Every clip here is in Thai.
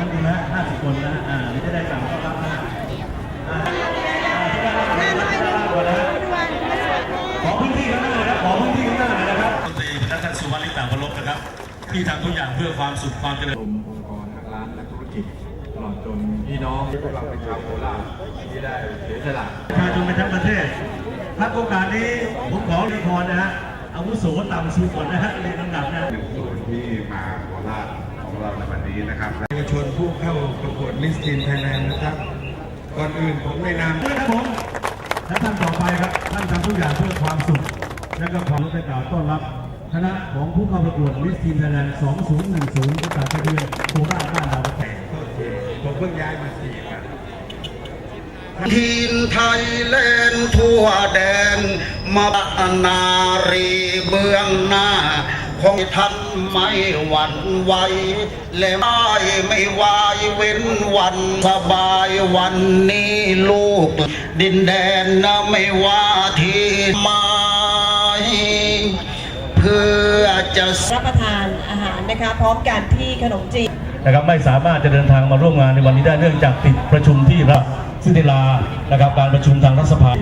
คนนะอ่านี่จะได้าวต้อนรับนะอ่าอ่าที่ด้านล่างที่ด้านล่างก่อนนะฮะขอพื้นที่ข้างหน้านะครับขอพื้นที่ข้างหน้าหน่อยนะครับรัฐมนตรีพนักงานสุวรรณลิปตาพลบนะครับ ที่ทำทุกอย่างเพื่อความสุขความเจริญองค์กรทางร้านนักธุรกิจตลอดจนพี่น้องที่พวกเราเป็นชาวโคราชที่ได้เสียสละประชาชนไปทั้งประเทศครับโอกาสนี้ผมขอรียนพรนะฮะอาวุโสต่ำสุดก่อนนะฮะเรียนลำดับนะหนึ่งส่วนที่มาโคราช เราในวันนี้นะครับเยาวชนผู้เข้าประกวดมิสทีนไทยแลนด์นะครับ ก่อนอื่นผมในนามด้วยครับผมและท่านต่อไปครับท่านทำทุกอย่างเพื่อความสุข และก็ความรู้สึกกล่าวต้อนรับคณะของผู้เข้าประกวดมิสทีนไทยแลนด์ 2010ประกาศทะเบียนโคราชบ้านเราแต่โทษทีผมเพิ่งย้ายมาสี่วันทีนไทยแลนด์ทั่วแดนมานารีเบื้องหน้า ของท่านไม่หวั่นไหวและไม่ไม่วายเว้นวันสบายวันนี้ลูก ดินแดนนะไม่ว่าที่ไมาเพื่อ จะรับประทานอาหารนะคะพร้อมกันที่ขนมจีนนะครับไม่สามารถจะเดินทางมาร่วมงานในวันนี้ได้เนื่องจากติดประชุมที่รับซึ่งในลานะครับการประชุมทางรัฐสภา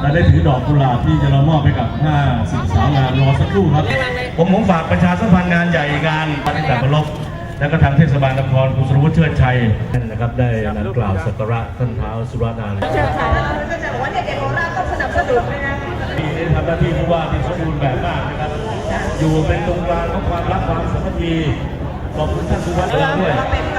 และได้ถือดอกกุหลาบที่จะเรามอบให้กับ50สาวงานรอสักครู่ครับ ผมผมฝากประชาสัมพันธ์งานใหญ่งานปฏิบัติรบแล้วก็ทางเทศบาลนครคุณสุรวุฒิเชิดชัยนะครับได้นำกล่าวสักการะท่านเท้าวสุรนารีเชิญค่ะแล้วเราก็จะบอกว่าเด็กๆโคราชต้องสนับสนุนนะคะปีนี้ทำหน้าที่ผู้ว่าที่สมบูรณ์แบบมากนะครับ อยู่เป็นตรงกลางของความรักความสามัคคีขอบคุณท่านสุวรรณด้วย